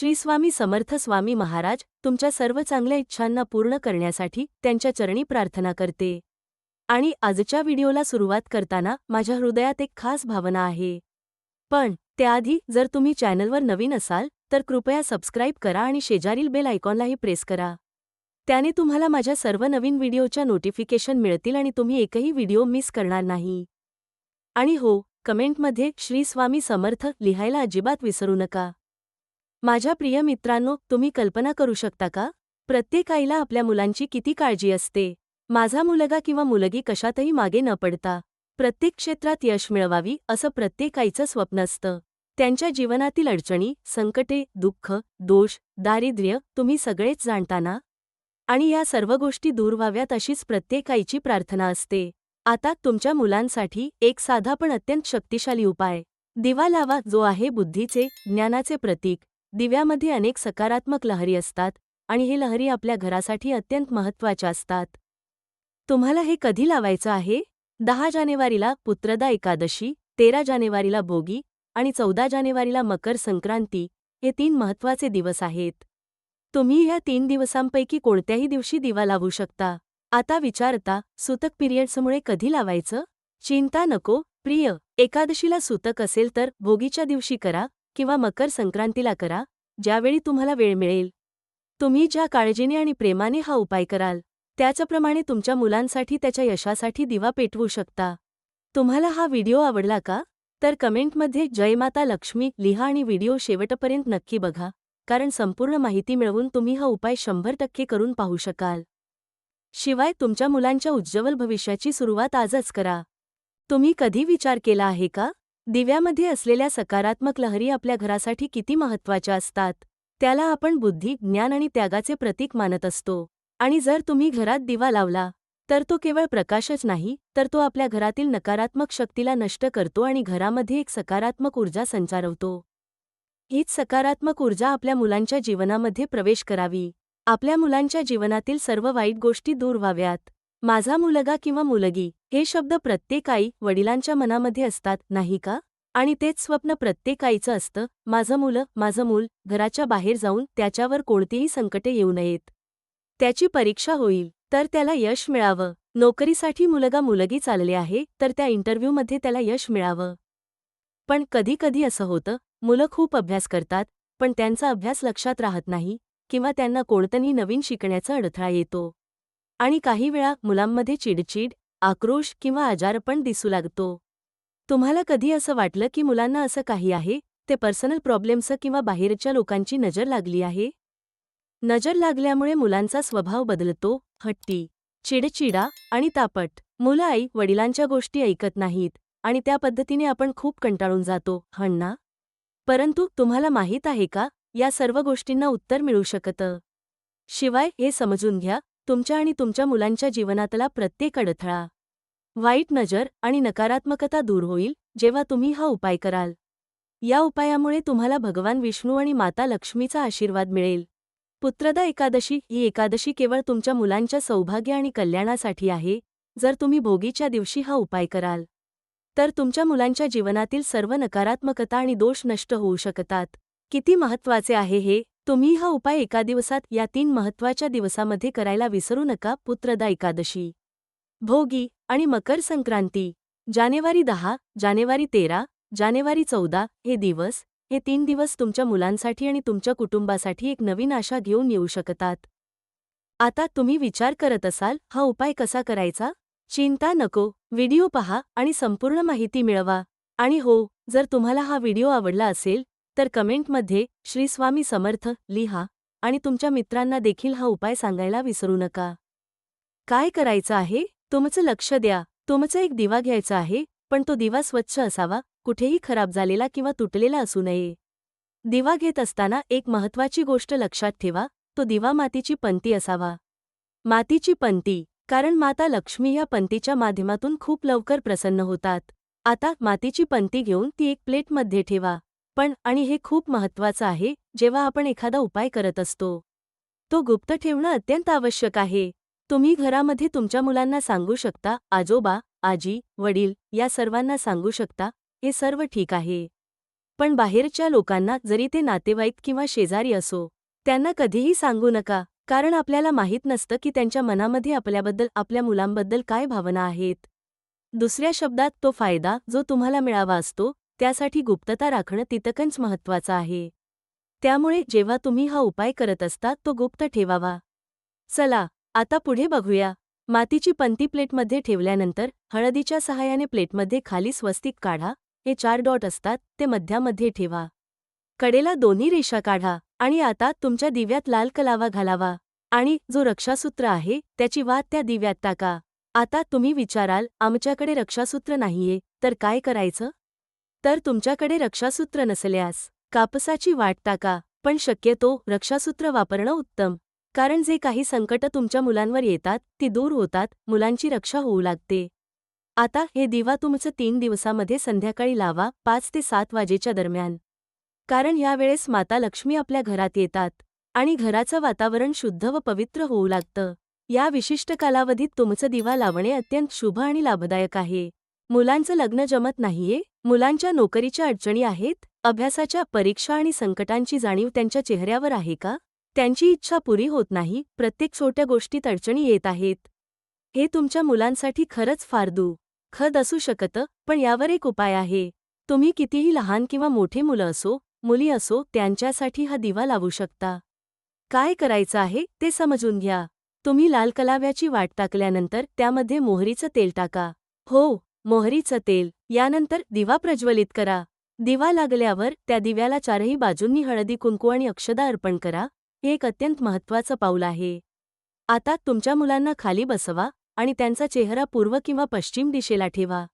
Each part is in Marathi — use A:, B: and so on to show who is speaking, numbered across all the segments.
A: श्री स्वामी समर्थ स्वामी महाराज तुमच्या सर्व चांगल्या इच्छांना पूर्ण करण्यासाठी त्यांच्या चरणी प्रार्थना करते. आणि आजच्या व्हिडिओला सुरुवात करताना माझ्या हृदयात एक खास भावना आहे. पण त्याआधी जर तुम्ही चॅनलवर नवीन असाल तर कृपया सबस्क्राईब करा आणि शेजारील बेल आयकॉनलाही प्रेस करा. त्याने तुम्हाला माझ्या सर्व नवीन व्हिडिओच्या नोटिफिकेशन मिळतील आणि तुम्ही एकही व्हिडिओ मिस करणार नाही. आणि हो कमेंटमध्ये श्री स्वामी समर्थ लिहायला अजिबात विसरू नका. माझ्या प्रिय मित्रांनो तुम्ही कल्पना करू शकता का? प्रत्येक आईला आपल्या मुलांची किती काळजी असते? माझा मुलगा किंवा मुलगी कशातही मागे न पडता प्रत्येक क्षेत्रात यश मिळवावी असं प्रत्येक आईचं स्वप्न असतं. त्यांच्या जीवनातील अडचणी संकटे दुःख दोष दारिद्र्य तुम्ही सगळेच जाणताना? आणि या सर्व गोष्टी दूर व्हाव्यात अशीच प्रत्येक आईची प्रार्थना असते. आता तुमच्या मुलांसाठी एक साधा पण अत्यंत शक्तिशाली उपाय. दिवा लावा जो आहे बुद्धीचे ज्ञानाचे प्रतीक. दिव्यामध्ये अनेक सकारात्मक लहरी असतात आणि हे लहरी आपल्या घरासाठी अत्यंत महत्त्वाच्या असतात. तुम्हाला हे कधी लावायचं आहे? दहा जानेवारीला पुत्रदा एकादशी तेरा जानेवारीला भोगी आणि चौदा जानेवारीला मकर संक्रांती हे तीन महत्त्वाचे दिवस आहेत. तुम्ही ह्या तीन दिवसांपैकी कोणत्याही दिवशी दिवा लावू शकता. आता विचारता सुतक पिरियड्समुळे कधी लावायचं? चिंता नको प्रिय एकादशीला सुतक असेल तर भोगीच्या दिवशी करा. किंवा मकर संक्रांतीला करा ज्यावेळी तुम्हाला वेळ मिळेल. तुम्ही ज्या काळजीने आणि प्रेमाने हा उपाय कराल त्याचप्रमाणे तुमच्या मुलांसाठी त्याच्या यशासाठी दिवा पेटवू शकता. तुम्हाला हा व्हिडिओ आवडला का? तर कमेंटमध्ये जय माता लक्ष्मी लिहा आणि व्हिडिओ शेवटपर्यंत नक्की बघा कारण संपूर्ण माहिती मिळवून तुम्ही हा उपाय शंभर टक्के करून पाहू शकाल. शिवाय तुमच्या मुलांच्या उज्ज्वल भविष्याची सुरुवात आजच करा. तुम्ही कधी विचार केला आहे का? दिव्यामध्ये असलेल्या सकारात्मक लहरी आपल्या घरासाठी किती महत्त्वाच्या असतात त्याला आपण बुद्धी ज्ञान आणि त्यागाचे प्रतीक मानत असतो. आणि जर तुम्ही घरात दिवा लावला तर तो केवळ प्रकाशच नाही तर तो आपल्या घरातील नकारात्मक शक्तीला नष्ट करतो आणि घरामध्ये एक सकारात्मक ऊर्जा संचारवतो. हीच सकारात्मक ऊर्जा आपल्या मुलांच्या जीवनामध्ये प्रवेश करावी. आपल्या मुलांच्या जीवनातील सर्व वाईट गोष्टी दूर व्हाव्यात. माझा मुलगा किंवा मुलगी हे शब्द प्रत्येक आई वडिलांच्या मनामध्ये असतात नाही का? आणि तेच स्वप्न प्रत्येक आईचं असतं माझं मुलं माझं मूल घराच्या बाहेर जाऊन त्याच्यावर कोणतीही संकटे येऊ नयेत. त्याची परीक्षा होईल तर त्याला यश मिळावं. नोकरीसाठी मुलगा मुलगी चालले आहे तर त्या इंटरव्ह्यूमध्ये त्याला यश मिळावं. पण कधी कधी असं होतं मुलं खूप अभ्यास करतात पण त्यांचा अभ्यास लक्षात राहत नाही किंवा त्यांना कोणतंही नवीन शिकण्याचा अडथळा येतो. आणि काही वेळा मुलांमध्ये चिडचिड आक्रोश किंवा आजारपण दिसू लागतो. तुम्हाला कधी असं वाटलं की मुलांना असं काही आहे? ते पर्सनल प्रॉब्लेम्स किंवा बाहेरच्या लोकांची नजर लागली आहे? नजर लागल्यामुळे मुलांचा स्वभाव बदलतो हट्टी चिडचिडा आणि तापट. मुलं आई वडिलांच्या गोष्टी ऐकत नाहीत आणि त्या पद्धतीने आपण खूप कंटाळून जातो हण्णा परंतु तुम्हाला माहीत आहे का? या सर्व गोष्टींना उत्तर मिळू शकतं. शिवाय हे समजून घ्या तुमच्या आणि तुमच्या मुलांच्या जीवनातला प्रत्येक अडथळा. वाईट नजर आणि नकारात्मकता दूर होईल जेव्हा तुम्ही हा उपाय कराल. या उपायामुळे तुम्हाला भगवान विष्णू आणि माता लक्ष्मीचा आशीर्वाद मिळेल. पुत्रदा एकादशी ही एकादशी केवळ तुमच्या मुलांच्या सौभाग्य आणि कल्याणासाठी आहे जर तुम्ही भोगीच्या दिवशी हा उपाय कराल. तर तुमच्या मुलांच्या जीवनातील सर्व नकारात्मकता आणि दोष नष्ट होऊ शकतात. किती महत्त्वाचे आहे हे? तुम्ही हा उपाय एका दिवसात या तीन महत्त्वाच्या दिवसामध्ये करायला विसरू नका पुत्रदा एकादशी. भोगी आणि मकर संक्रांती. जानेवारी दहा जानेवारी तेरा जानेवारी चौदा हे दिवस हे तीन दिवस तुमच्या मुलांसाठी आणि तुमच्या कुटुंबासाठी एक नवीन आशा घेऊन येऊ शकतात. आता तुम्ही विचार करत असाल हा उपाय कसा करायचा? चिंता नको व्हिडिओ पहा आणि संपूर्ण माहिती मिळवा. आणि हो जर तुम्हाला हा व्हिडिओ आवडला असेल तर कमेंटमध्ये श्री स्वामी समर्थ लिहा आणि तुमच्या मित्रांना देखील हा उपाय सांगायला विसरू नका. काय करायचं आहे? तुमचं लक्ष द्या. तुमचं एक दिवा घ्यायचा आहे पण तो दिवा स्वच्छ असावा कुठेही खराब झालेला किंवा तुटलेला असू नये. दिवा घेत असताना एक महत्वाची गोष्ट लक्षात ठेवा तो दिवा मातीची पंती असावा. मातीची पंती कारण माता लक्ष्मी या पंतीच्या माध्यमातून खूप लवकर प्रसन्न होतात. आता मातीची पंती घेऊन ती एक प्लेटमध्ये ठेवा. पण आणि हे खूप महत्वाचं आहे जेव्हा आपण एखादा उपाय करत असतो. तो गुप्त ठेवणं अत्यंत आवश्यक आहे. तुम्ही घरामध्ये तुमच्या मुलांना सांगू शकता आजोबा आजी वडील या सर्वांना सांगू शकता हे सर्व ठीक आहे. पण बाहेरच्या लोकांना जरी ते नातेवाईक किंवा शेजारी असो त्यांना कधीही सांगू नका कारण आपल्याला माहीत नसतं की त्यांच्या मनामध्ये आपल्याबद्दल आपल्या मुलांबद्दल काय भावना आहेत. दुसऱ्या शब्दात तो फायदा जो तुम्हाला मिळावा असतो त्यासाठी गुप्तता राखणं तितकंच महत्त्वाचं आहे. त्यामुळे जेव्हा तुम्ही हा उपाय करत असता तो गुप्त ठेवावा. चला आता पुढे बघूया. मातीची पंती प्लेटमध्ये ठेवल्यानंतर हळदीच्या सहाय्याने प्लेटमध्ये खाली स्वस्तिक काढा. हे चार डॉट असतात ते मध्यामध्ये ठेवा. कडेला दोन्ही रेषा काढा आणि आता तुमच्या दिव्यात लाल कलावा घालावा. आणि जो रक्षासूत्र आहे त्याची वात त्या दिव्यात टाका. आता तुम्ही विचाराल आमच्याकडे रक्षासूत्र नाहीये तर काय करायचं? तर तुमच्याकडे रक्षासूत्र नसल्यास कापसाची वाट टाका पण शक्यतो रक्षासूत्र वापरणं उत्तम. कारण जे काही संकट तुमच्या मुलांवर येतात ती दूर होतात मुलांची रक्षा होऊ लागते. आता हे दिवा तुमचं तीन दिवसामध्ये संध्याकाळी लावा पाच ते सात वाजेच्या दरम्यान. कारण यावेळेस माता लक्ष्मी आपल्या घरात येतात आणि घराचं वातावरण शुद्ध व पवित्र होऊ लागतं. या विशिष्ट कालावधीत तुमचं दिवा लावणे अत्यंत शुभ आणि लाभदायक आहे. मुलांचं लग्न जमत नाहीये मुलांच्या नोकरीच्या अडचणी आहेत अभ्यासाच्या परीक्षा आणि संकटांची जाणीव त्यांच्या चेहऱ्यावर आहे का? त्यांची इच्छा पुरी होत नाही प्रत्येक छोट्या गोष्टीत अडचणी येत आहेत. हे तुमच्या मुलांसाठी खरंच फारदू खद असू शकतं पण यावर एक उपाय आहे. तुम्ही कितीही लहान किंवा मोठे मुलं असो मुली असो त्यांच्यासाठी हा दिवा लावू शकता. काय करायचं आहे ते समजून घ्या. तुम्ही लाल कलाव्याची वाट टाकल्यानंतर त्यामध्ये मोहरीचं तेल टाका. हो मोहरीचं तेल यानंतर दिवा प्रज्वलित करा. दिवा लागल्यावर त्या दिव्याला चारही बाजूंनी हळदी कुंकू आणि अक्षदा अर्पण करा. हे एक अत्यंत महत्त्वाचं पाऊल आहे. आता तुमच्या मुलांना खाली बसवा आणि त्यांचा चेहरा पूर्व किंवा पश्चिम दिशेला ठेवा.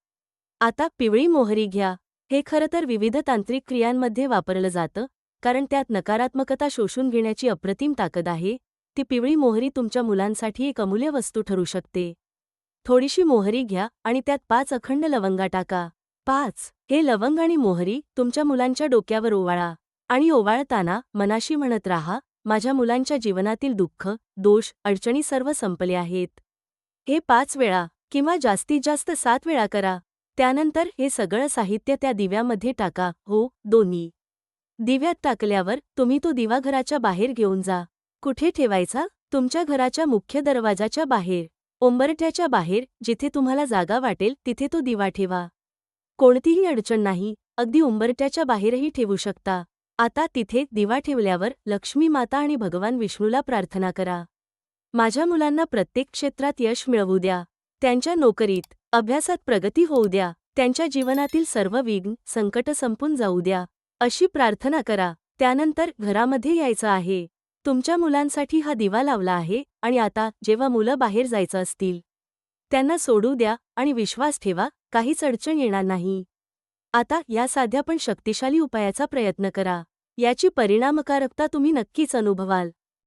A: आता पिवळी मोहरी घ्या. हे खरं तर विविध तांत्रिक क्रियांमध्ये वापरलं जातं कारण त्यात नकारात्मकता शोषून घेण्याची अप्रतिम ताकद आहे. ती पिवळी मोहरी तुमच्या मुलांसाठी एक अमूल्य वस्तू ठरू शकते. थोडीशी मोहरी घ्या आणि त्यात पाच अखंड लवंगा टाका. पाच. हे लवंग आणि मोहरी तुमच्या मुलांच्या डोक्यावर ओवाळा आणि ओवाळताना मनाशी म्हणत राहा माझ्या मुलांच्या जीवनातील दुःख दोष अडचणी सर्व संपले आहेत. हे पाच वेळा किंवा जास्तीत जास्त सात वेळा करा. त्यानंतर हे सगळं साहित्य त्या दिव्यामध्ये टाका हो दोन्ही. दिव्यात टाकल्यावर तुम्ही तो दिवा घराच्या बाहेर घेऊन जा. कुठे ठेवायचा? तुमच्या घराच्या मुख्य दरवाजाच्या बाहेर. उंबरठ्याच्या बाहेर जिथे तुम्हाला जागा वाटेल तिथे तो दिवा ठेवा. कोणतीही अडचण नाही अगदी उंबरट्याच्या बाहेरही ठेवू शकता. आता तिथे दिवा ठेवल्यावर लक्ष्मी माता आणि भगवान विष्णूला प्रार्थना करा. माझ्या मुलांना प्रत्येक क्षेत्रात यश मिळवू द्या. त्यांच्या नोकरीत अभ्यासात प्रगती होऊ द्या. त्यांच्या जीवनातील सर्व विघ्न संकट संपून जाऊ द्या. अशी प्रार्थना करा. त्यानंतर घरामध्ये यायचं आहे. तुमच्या मुलांसाठी हा दिवा लावला आहे आणि आता जेव्हा मुलं बाहेर जायचं असतील त्यांना सोडू द्या आणि विश्वास ठेवा काहीच अडचण येणार नाही. आता या साध्या पण शक्तिशाली उपायाचा प्रयत्न करा. याची परिणामकारकता तुम्ही नक्कीच अनुभवाल.